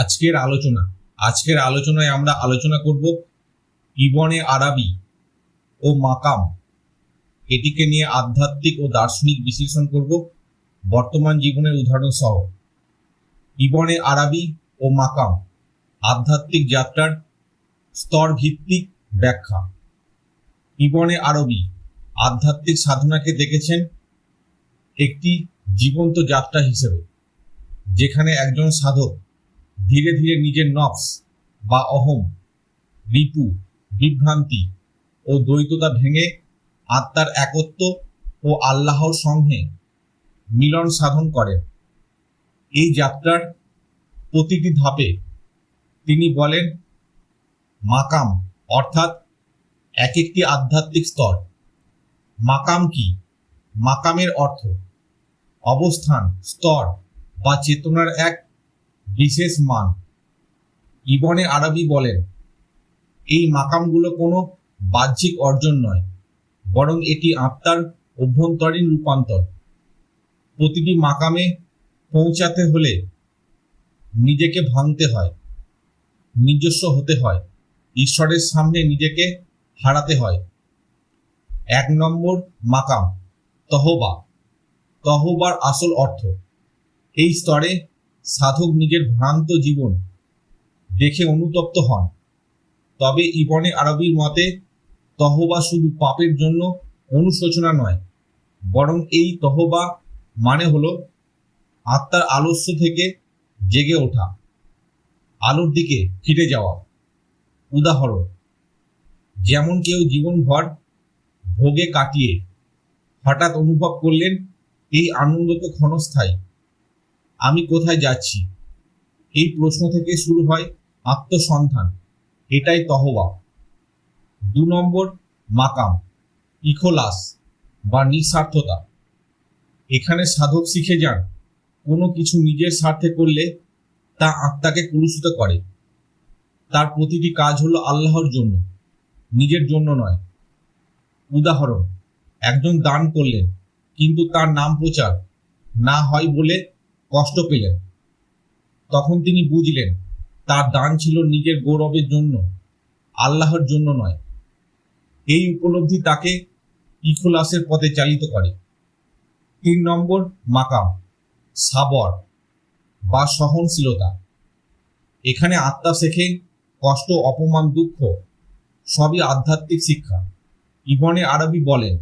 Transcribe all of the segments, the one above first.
আজকের আলোচনা। আজকের আলোচনায় আমরা আলোচনা করব ইবনে আরাবি ও মাকাম। এটিকে নিয়ে আধ্যাত্মিক ও দার্শনিক বিশ্লেষণ করব। বর্তমান জীবনের উদাহরণ সহ। ইবনে আরাবি ও মাকাম। আধ্যাত্মিক যাত্রার স্তর ভিত্তিক ব্যাখ্যা। ইবনে আরবি আধ্যাত্মিক সাধনাকে দেখেছেন একটি জীবন্ত যাত্রা হিসেবে, যেখানে একজন সাধক ধীরে ধীরে নিজের নফস বা অহম, রিপু, বিভ্রান্তি ও দ্বৈততা ভেঙে আত্মার একত্ব ও আল্লাহর সঙ্গে মিলন সাধন করেন। এই যাত্রার প্রতিটি ধাপে তিনি বলেন, মাকাম অর্থাৎ এক একটি আধ্যাত্মিক স্তর। মাকাম কি? মাকামের অর্থ অবস্থান, স্তর বা চেতনার এক বিশেষ মান। ইবনে আরবি বলেন, এই মাকামগুলো কোনো বাহ্যিক অর্জন নয়, বরং এটি আত্মার অভ্যন্তরীণ রূপান্তর। প্রতিটি মাকামে পৌঁছাতে হলে নিজেকে ভাঙতে হয়, নিজস্ব হতে হয়, ঈশ্বরের সামনে নিজেকে হারাতে হয়। এক নম্বর মাকাম, তহবা। তহবার আসল অর্থ, এই স্তরে সাধক নিজের ভ্রান্ত জীবন দেখে অনুতপ্ত হন। তবে ইবনে আরবির মতে, তহবা শুধু পাপের জন্য অনুশোচনা নয়, বরং এই তহবা মানে হলো আত্মার আলস্য থেকে জেগে ওঠা, আলোর দিকে ফিরে যাওয়া। উদাহরণ, যেমন কেউ জীবনভর ভোগে কাটিয়ে হঠাৎ অনুভব করলেন, এই আনন্দ তো ক্ষণস্থায়ী আমি কোথায় যাচ্ছি? এই প্রশ্ন থেকে শুরু হয় আত্মসন্ধান। এটাই তহবা দু নম্বর, মাকাম, ইখোলাস বা নিঃস্বার্থতা। এখানে সাধক শিখে যান, কোনো কিছু নিজের স্বার্থে করলে তা আত্মাকে কলুষিত করে। তার প্রতিটি কাজ হলো আল্লাহর জন্য, নিজের জন্য নয়। উদাহরণ, একজন দান করলেন, কিন্তু তার নাম প্রচার না হয় বলে কষ্ট পেলেন। তখন তিনি বুঝলেন, তার দান ছিল নিজের গৌরবের জন্য, আল্লাহর জন্য নয়। এই উপলব্ধি তাকে ইখলাসের পথে চালিত করে। তিন নম্বর, মাকাম, সাবর বা সহনশীলতা। এখানে আত্মা শেখে কষ্ট, অপমান, দুঃখ, সবই আধ্যাত্মিক শিক্ষা। ইবনে আরবি বলেন,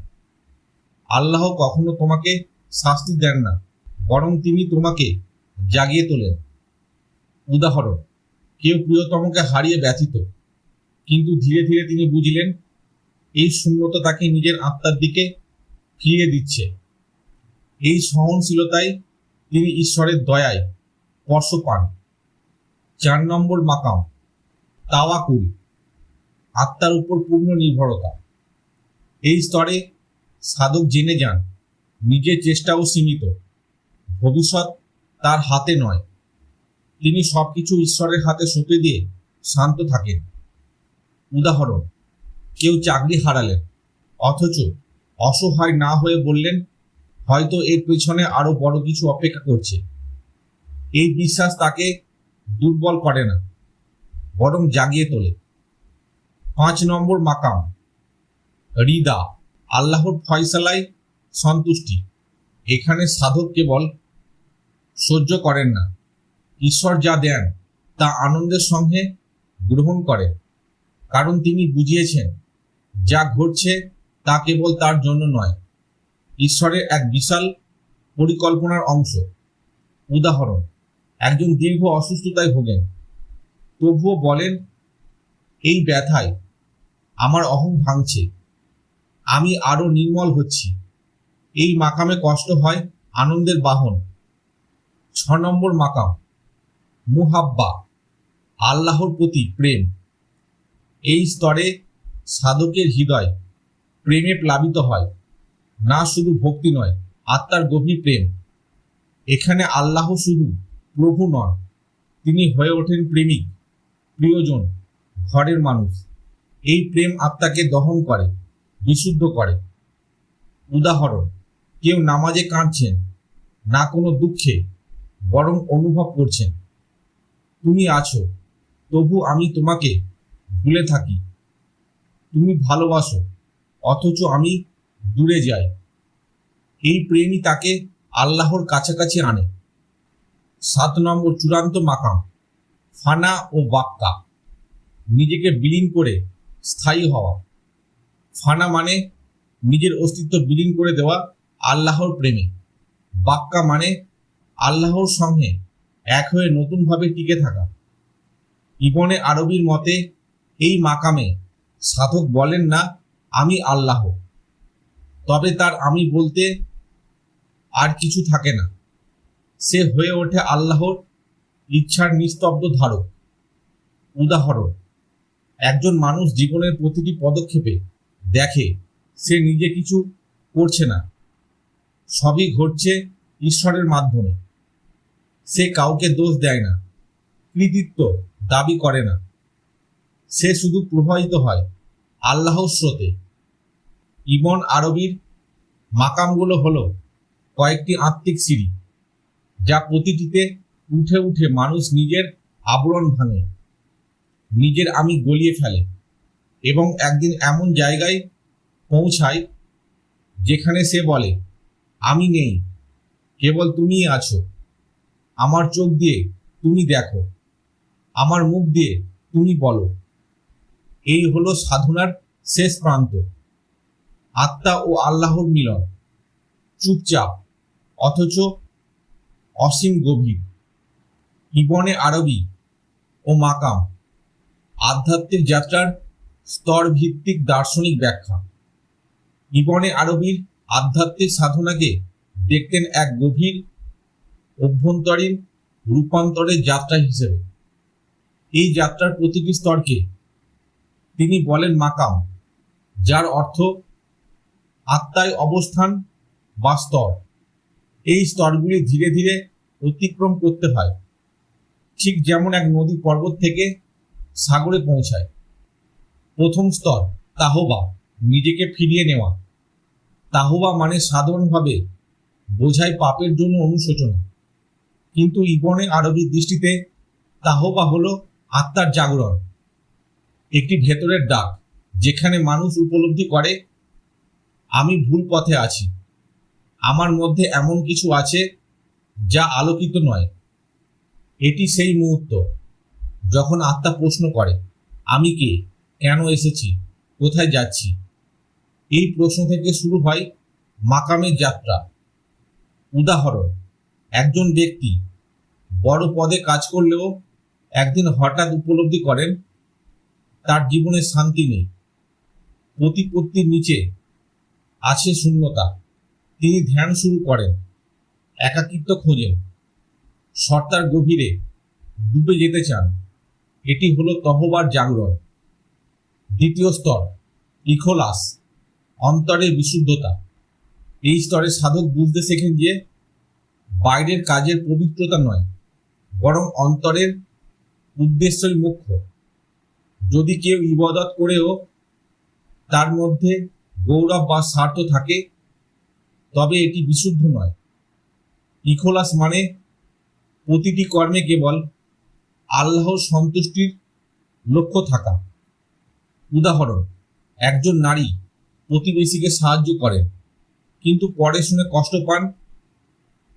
আল্লাহ কখনো তোমাকে শাস্তি দেন না। বরং তিনি তোমাকে জাগিয়ে তোলেন। উদাহরণ, কেউ প্রিয়তমকে হারিয়ে ব্যথিত, কিন্তু ধীরে ধীরে তিনি বুঝলেন, এই শূন্যতা তাকে নিজের আত্মার দিকে ফিরিয়ে দিচ্ছে। এই সহনশীলতায় তিনি ঈশ্বরের দয়ায় স্পর্শ পান চার নম্বর মাকাম, তাওয়াকুল, আত্মার উপর পূর্ণ নির্ভরতা। এই স্তরে সাধক জেনে যান, নিজের চেষ্টাও সীমিত। ভবিষ্যৎ তার হাতে নয়। তিনি সবকিছু ঈশ্বরের হাতে সঁপে দিয়ে শান্ত থাকেন। উদাহরণ, কেউ চাকরি হারালেন, অথচ অসহায় না হয়ে বললেন, হয়তো এর পেছনে আরও বড় কিছু অপেক্ষা করছে। এই বিশ্বাস তাকে দুর্বল করে না, বরং জাগিয়ে তোলে। পাঁচ নম্বর মাকাম রিদা আল্লাহর ফয়সালায় সন্তুষ্টি। এখানে সাধক কেবল সহ্য করেন না। ঈশ্বর যা দেন, তা আনন্দের সঙ্গে গ্রহণ করেন। কারণ তিনি বুঝিয়েছেন, যা ঘটছে তা কেবল তার জন্য নয়, ঈশ্বরের এক বিশাল পরিকল্পনার অংশ। উদাহরণ, একজন দীর্ঘ অসুস্থতায় ভোগেন। তবুও বলেন, এই ব্যথায় আমার অহং ভাঙছে। আমি আরও নির্মল হচ্ছি। এই মাকামে কষ্ট হয় আনন্দের বাহন। ছ নম্বর মাকাম। মুহাব্বা, আল্লাহর প্রতি প্রেম। এই স্তরে সাধকের হৃদয় প্রেমে প্লাবিত হয়। না শুধু ভক্তি নয়, আত্মার গভীর প্রেম। এখানে আল্লাহ শুধু প্রভু নন, তিনি হয়ে ওঠেন প্রেমিক, প্রিয়জন, ঘরের মানুষ। এই প্রেম আত্মাকে দহন করে, বিশুদ্ধ করে। উদাহরণ, কেউ নামাজে কাঁদছেন, না কোনো দুঃখে বরং অনুভব করছেন। তুমি আছো, তবু আমি তোমাকে ভুলে থাকি। তুমি ভালোবাসো, অথচ আমি দূরে যাই। এই প্রেমই তাকে আল্লাহর কাছাকাছি আনে। সাত নম্বর চূড়ান্ত মাকাম, ফানা ও বাক্কা, নিজেকে বিলীন করে স্থায়ী হওয়া। ফানা মানে নিজের অস্তিত্ব বিলীন করে দেওয়া আল্লাহর প্রেমে, বাক্কা মানে আল্লাহর সঙ্গে এক হয়ে নতুনভাবে টিকে থাকা। ইবনে আরবির মতে, এই মাকামে সাধক বলেন না, আমি আল্লাহ। তবে তার আমি বলতে আর কিছু থাকে না। সে হয়ে ওঠে আল্লাহর ইচ্ছার নিস্তব্ধ ধারক। উদাহরণ, একজন মানুষ জীবনের প্রতিটি পদক্ষেপে দেখে সে নিজে কিছু করছে না। সবই ঘটছে ঈশ্বরের মাধ্যমে। সে কাউকে দোষ দেয় না, কৃতিত্ব দাবি করে না। সে শুধু প্রভাবিত হয় আল্লাহর স্রোতে। ইবন আরবির মাকামগুলো হলো কয়েকটি আত্মিক সিঁড়ি, যা প্রতিটিতে উঠে উঠে মানুষ নিজের আবরণ ভাঙে, নিজের আমি গলিয়ে ফেলে এবং একদিন এমন জায়গায় পৌঁছায় যেখানে সে বলে, আমি নেই, কেবল তুমিই আছো। আমার চোখ দিয়ে তুমি দেখো, আমার মুখ দিয়ে তুমি বলো। এই হলো সাধনার শেষ প্রান্ত। আত্মা ও আল্লাহর মিলন। চুপচাপ, অথচ অসীম গভীর। ইবনে আরবি ও মাকাম। আধ্যাত্মিক যাত্রার স্তর ভিত্তিক দার্শনিক ব্যাখ্যা। ইবনে আরবির আধ্যাত্মিক সাধনাকে দেখতেন এক গভীর অভ্যন্তরীণ রূপান্তরের যাত্রা হিসেবে। এই যাত্রার প্রতিটি স্তরকে তিনি বলেন মাকাম, যার অর্থ আত্মায় অবস্থান বা স্তর। এই স্তরগুলি ধীরে ধীরে অতিক্রম করতে হয়, ঠিক যেমন এক নদী পর্বত থেকে সাগরে পৌঁছায়। প্রথম স্তর তাহবা, নিজেকে ফিরিয়ে নেওয়া। তাহবা মানে সাধারণভাবে বোঝায় পাপের জন্য অনুশোচনা। কিন্তু ইবনে আরবির দৃষ্টিতে তাহবা হলো আত্মার জাগরণ, একটি ভেতরের ডাক যেখানে মানুষ উপলব্ধি করে, আমি ভুল পথে আছি, আমার মধ্যে এমন কিছু আছে যা আলোকিত নয়। এটি সেই মুহূর্ত যখন আত্মা প্রশ্ন করে, আমি কে? কেন এসেছি? কোথায় যাচ্ছি? এই প্রশ্ন থেকে শুরু হয় মাকামের যাত্রা। উদাহরণ, একজন ব্যক্তি বড় পদে কাজ করলেও একদিন হঠাৎ উপলব্ধি করেন, তার জীবনে শান্তি নেই। প্রতিপত্তির নিচে আছে শূন্যতা। তিনি ধ্যান শুরু করেন, একাকিত্ব খোঁজেন। সর্তার গভীরে ডুবে যেতে চান। এটি হলো তহবার জাগরণ। দ্বিতীয় স্তর, ইখোলাস অন্তরের বিশুদ্ধতা। এই স্তরে সাধক বুঝতে শেখেন যে বাইরের কাজের পবিত্রতা নয় বরং অন্তরের উদ্দেশ্যই মুখ্য। যদি কেউ ইবাদত করেও তার মধ্যে গৌরব বা স্বার্থ থাকে, তবে এটি বিশুদ্ধ নয়। ইখোলাস মানে প্রতিটি কর্মে কেবল আল্লাহ সন্তুষ্টির লক্ষ্য থাকা। উদাহরণ, একজন নারী প্রতিবেশীকে সাহায্য করেন, কিন্তু পরে শুনে কষ্ট পান,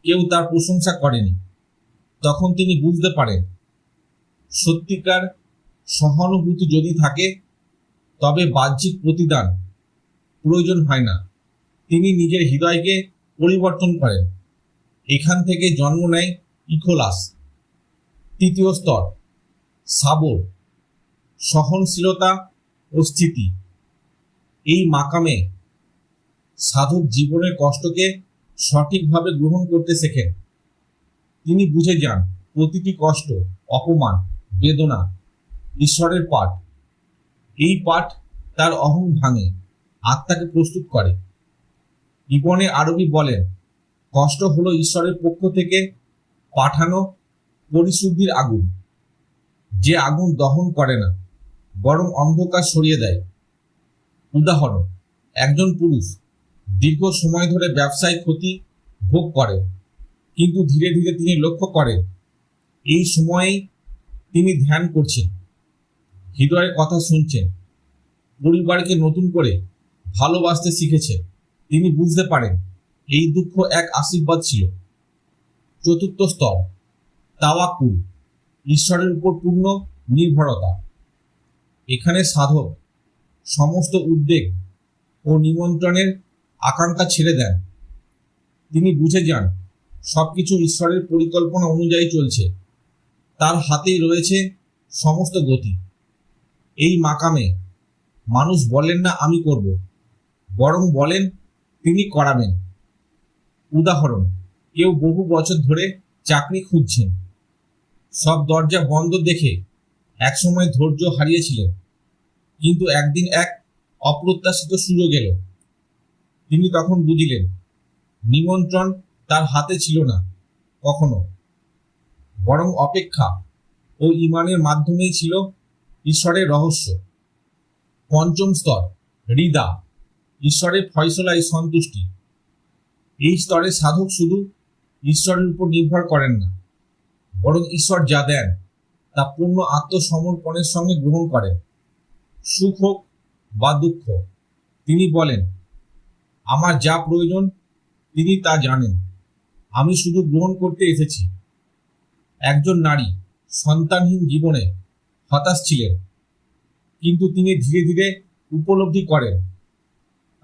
কেউ তার প্রশংসা করেনি। তখন তিনি বুঝতে পারেন, সত্যিকার সহানুভূতি যদি থাকে, তবে বাহ্যিক প্রতিদান প্রয়োজন হয় না। তিনি নিজের হৃদয়কে পরিবর্তন করেন। এখান থেকে জন্ম নেয় ইখোলাস তৃতীয় স্তর সাবর সহনশীলতা ও স্থিতি। এই মাকামে সাধক জীবনের কষ্টকে সঠিকভাবে গ্রহণ করতে শেখেন। তিনি বুঝে যান প্রতিটি কষ্ট, অপমান, বেদনা ঈশ্বরের পাঠ। এই পাঠ তার অহং ভাঙে, আত্মাকে প্রস্তুত করে। ইবনে আরবি বলেন, কষ্ট হলো ঈশ্বরের পক্ষ থেকে পাঠানো পরিশুদ্ধির আগুন। যে আগুন দহন করে না, বরং অন্ধকার সরিয়ে দেয়। উদাহরণ, একজন পুরুষ দীর্ঘ সময় ধরে ব্যবসায় ক্ষতি ভোগ করেন কিন্তু ধীরে ধীরে তিনি লক্ষ্য করেন, এই সময়েই তিনি ধ্যান করছেন, হৃদয়ের কথা শুনছেন, পরিবারকে নতুন করে ভালোবাসতে শিখেছেন। তিনি বুঝতে পারেন, এই দুঃখ এক আশীর্বাদ ছিল। চতুর্থ স্তর তাওয়াকুল ঈশ্বরের উপর পূর্ণ নির্ভরতা। এখানে সাধক সমস্ত উদ্বেগ ও নিমন্ত্রণের আকাঙ্ক্ষা ছেড়ে দেন। তিনি বুঝে যান সবকিছু ঈশ্বরের পরিকল্পনা অনুযায়ী চলছে। তার হাতেই রয়েছে সমস্ত গতি। এই মাকামে মানুষ বলেন না, আমি করব। বরং বলেন, তিনি করাবেন। উদাহরণ, কেউ বহু বছর ধরে চাকরি খুঁজছেন। সব দরজা বন্ধ দেখে একসময় ধৈর্য হারিয়েছিলেন। কিন্তু একদিন এক অপ্রত্যাশিত সুযোগ এলো। তিনি তখন বুঝিলেন, নিমন্ত্রণ তার হাতে ছিল না, কখনো। বরং অপেক্ষা ও ইমানের মাধ্যমেই ছিল ঈশ্বরের রহস্য। পঞ্চম স্তর, হৃদা, ঈশ্বরের ফয়সলায় সন্তুষ্টি। এই স্তরে সাধক শুধু ঈশ্বরের উপর নির্ভর করেন না, বরং ঈশ্বর যা দেন, তা পূর্ণ আত্মসমর্পণের সঙ্গে গ্রহণ করেন। সুখ হোক বা দুঃখ, তিনি বলেন, আমার যা প্রয়োজন, তিনি তা জানেন। আমি শুধু গ্রহণ করতে এসেছি। একজন নারী সন্তানহীন জীবনে হতাশ ছিলেন, কিন্তু তিনি ধীরে ধীরে উপলব্ধি করেন।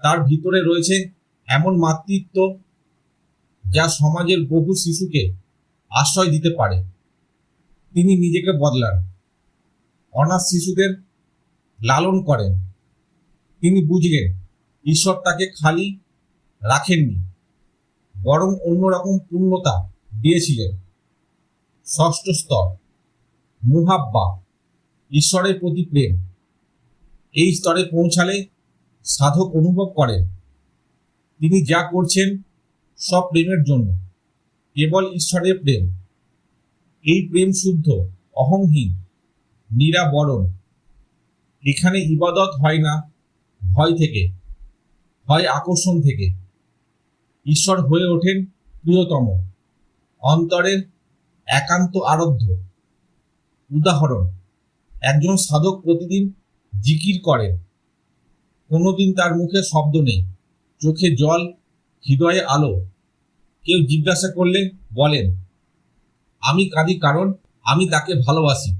তার ভিতরে রয়েছে এমন মাতৃত্ব যা সমাজের বহু শিশুকে আশ্রয় দিতে পারে। তিনি নিজেকে বদলান, অনাথ শিশুদের লালন করেন। তিনি বুঝলেন, ঈশ্বর তাকে খালি রাখেননি। বরং অন্যরকম পূর্ণতা দিয়েছিলেন। ষষ্ঠ স্তর, মুহাব্বা, ঈশ্বরের প্রতি প্রেম। এই স্তরে পৌঁছালে সাধক অনুভব করেন। তিনি যা করছেন সব প্রেমের জন্য, কেবল ঈশ্বরের প্রেম। এই প্রেম শুদ্ধ, অহংহীন, নিরাবরণ। এখানে ইবাদত হয় না ভয় থেকে হয় আকর্ষণ থেকে। ঈশ্বর হয়ে ওঠেন প্রিয়তম। অন্তরের একান্ত আরব্ধ উদাহরণ, একজন সাধক প্রতিদিন জিকির করেন। কোনোদিন তার মুখে শব্দ নেই, চোখে জল, হৃদয়ে আলো। কেউ জিজ্ঞাসা করলে বলেন, আমি কাঁদি কারণ আমি তাকে ভালোবাসি।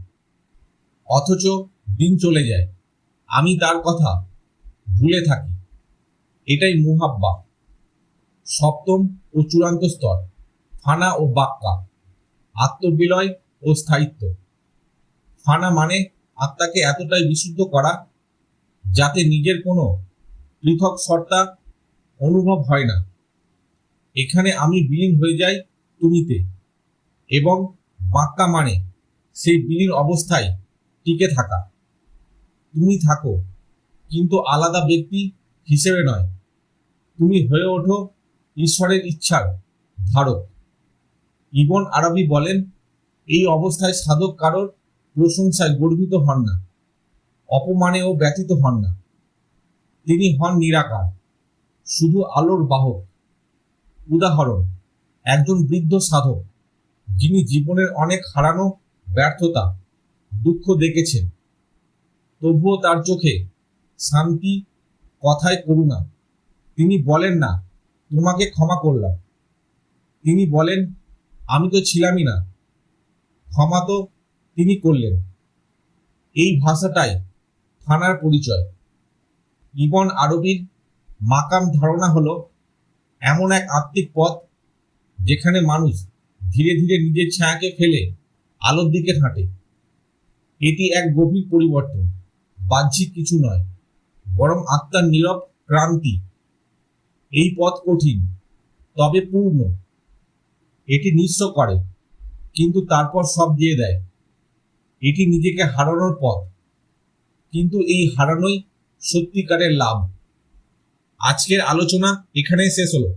অথচ দিন চলে যায়, আমি তার কথা ভুলে থাকি। এটাই মুহাব্বা। সপ্তম ও চূড়ান্ত স্তর, ফানা ও বাক্কা, আত্মবিলয় ও স্থায়িত্ব। ফানা মানে আত্মাকে এতটাই বিশুদ্ধ করা যাতে নিজের কোনো পৃথক সত্তা অনুভব হয় না। এখানে আমি বিলীন হয়ে যাই তুমিতে এবং বাক্কা মানে সেই বিলীন অবস্থায় টিকে থাকা। তুমি থাকো, কিন্তু আলাদা ব্যক্তি হিসেবে নয়। তুমি হয়ে ওঠো ঈশ্বরের ইচ্ছার ধারক। ইবন আরবি বলেন, এই অবস্থায় সাধক কারোর প্রশংসায় গর্বিত হন না, অপমানেও ব্যথিত হন না। তিনি হন নিরাকার, শুধু আলোর বাহক। উদাহরণ, একজন বৃদ্ধ সাধক, যিনি জীবনের অনেক হারানো ব্যর্থতা, দুঃখ দেখেছেন। তবুও তার চোখে শান্তি কথায় করুণা। তিনি বলেন না তোমাকে ক্ষমা করলাম। তিনি বলেন, আমি তো ছিলামই না। ক্ষমা তো তিনি করলেন। এই ভাষাটাই থানার পরিচয়। ইবন আরবির মাকাম ধারণা হলো, এমন এক আত্মিক পথ যেখানে মানুষ ধীরে ধীরে নিজের ছায়াকে ফেলে আলোর দিকে হাঁটে এটি এক গভীর পরিবর্তন, বাহ্যিক কিছু নয়, বরং আত্মার নীরব ক্রান্তি। এই পথ কঠিন, তবে পূর্ণ। এটি নিঃস্ব করে, কিন্তু তারপর সব দিয়ে দেয়। এটি নিজেকে হারানোর পথ, কিন্তু এই হারানোই সত্যিকারের লাভ। আজকের আলোচনা এখানেই শেষ হলো।